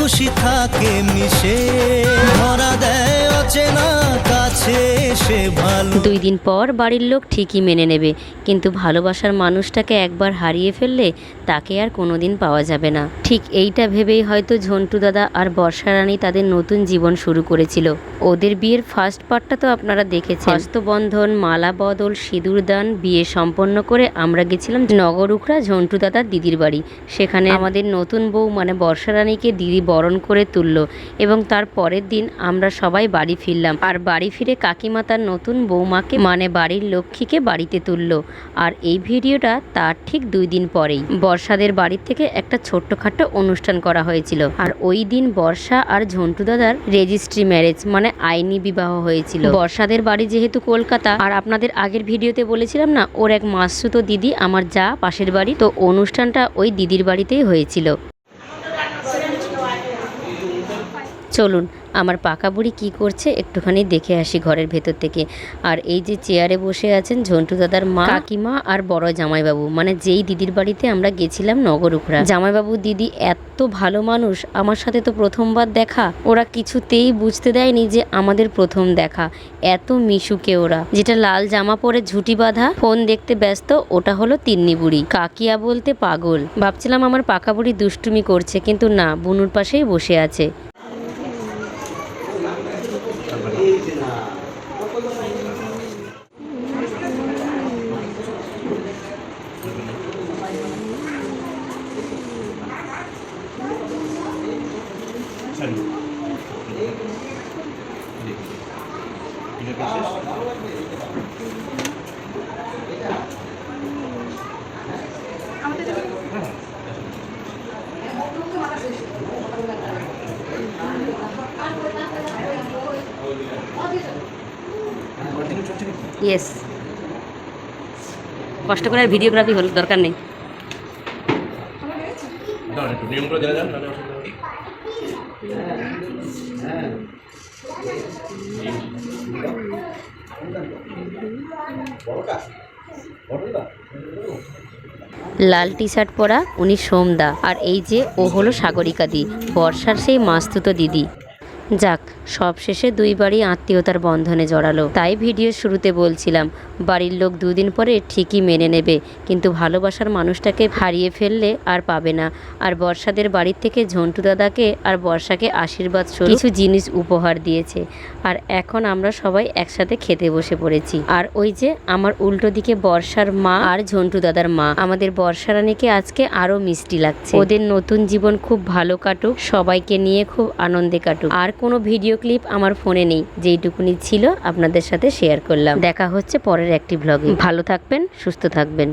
খুশি থাকে মিশে। ধরা দেয় অচেনা কাছে সে ভালো। দুই দিন পর বাড়ির লোক ঠিকই মেনে নেবে কিন্তু ভালোবাসার মানুষটাকে একবার হারিয়ে ফেললে তাকে আর কোনো দিন পাওয়া যাবে না। ঠিক এইটা ভেবেই হয়তো ঝন্টু দাদা আর বর্ষা রানী তাদের নতুন জীবন শুরু করেছিল। ওদের বিয়ের ফার্স্ট পার্টটা তো আপনারা দেখেছেন। হস্তবন্ধন মালা বদল সিঁদুর দান বিয়ে সম্পন্ন করে আমরা গেছিলাম নগরুখরা ঝন্টু দাদার দিদির বাড়ি। সেখানে আমাদের নতুন বউ মানে বর্ষা রানীকে দিদি বরণ করে তুললো এবং তার পরের দিন আমরা সবাই বাড়ি ফিরলাম। আর বাড়ি ফিরে কাকিমা তার নতুন বৌমাকে মানে বাড়ির লক্ষ্মীকে বাড়িতে তুললো। আর এই ভিডিওটা তার ঠিক দুই দিন পরেই। বর্ষাদের বাড়ির থেকে একটা ছোট্টখাট্ট অনুষ্ঠান করা হয়েছিল। আর ওই দিন বর্ষা আর ঝন্টু দাদার রেজিস্ট্রি ম্যারেজ মানে আইনি বিবাহ হয়েছিল। বর্ষাদের বাড়ি যেহেতু কলকাতা, আর আপনাদের আগের ভিডিওতে বলেছিলাম না, ওর এক মাসুতো দিদি আমার যা পাশের বাড়ি, তো অনুষ্ঠানটা ওই দিদির বাড়িতেই হয়েছিল। চলুন আমার পাকা বুড়ি কী করছে একটুখানি দেখে আসি ঘরের ভেতর থেকে। আর এই যে চেয়ারে বসে আছেন ঝন্টু দাদার মা কাকিমা আর বড় জামাইবাবু মানে যেই দিদির বাড়িতে আমরা গেছিলাম নগরুখরা জামাইবাবু দিদি এত ভালো মানুষ আমার সাথে তো প্রথমবার দেখা। ওরা কিছুতেই বুঝতে দেয়নি যে আমাদের প্রথম দেখা। এত মিশুকে ওরা। যেটা লাল জামা পরে ঝুটি বাঁধা ফোন দেখতে ব্যস্ত ওটা হলো তিন্নি বুড়ি। কাকিয়া বলতে পাগল। ভাবছিলাম আমার পাকা বুড়ি দুষ্টুমি করছে কিন্তু না বুনুর পাশেই বসে আছে। আমাদের ইয়েস কষ্ট করে আর ভিডিওগ্রাফি হল দরকার নেই। লাল টি শার্ট পরা উনি সোমদা আর এই যে ও হলো সাগরিকা দি বর্ষার সেই মাস্তুতো দিদি। যাক সব শেষে দুই বাড়ি আত্মীয়তার বন্ধনে জড়ালো। তাই ভিডিও শুরুতে বলছিলাম, বাড়ির লোক দুদিন পরে ঠিকই মেনে নেবে, কিন্তু ভালোবাসার মানুষটাকে হারিয়ে ফেললে আর পাবে না। আর বর্ষাদের বাড়ির থেকে ঝন্টু দাদাকে আর বর্ষাকে আশীর্বাদ স্বরূপ কিছু জিনিস উপহার দিয়েছে। আর এখন আমরা সবাই একসাথে খেতে বসে পড়েছি। আর ওই যে আমার উল্টো দিকে বর্ষার মা আর ঝন্টু দাদার মা। আমাদের বর্ষা রানীকে আজকে আরও মিষ্টি লাগছে। ওদের নতুন জীবন খুব ভালো কাটুক, সবাইকে নিয়ে খুব আনন্দে কাটুক। আর কোনো ভিডিও ক্লিপ আমার ফোনে নেই, যেইটুকুনি ছিল আপনাদের সাথে শেয়ার করলাম। দেখা হচ্ছে পরের একটি ব্লগে ভালো থাকবেন, সুস্থ থাকবেন।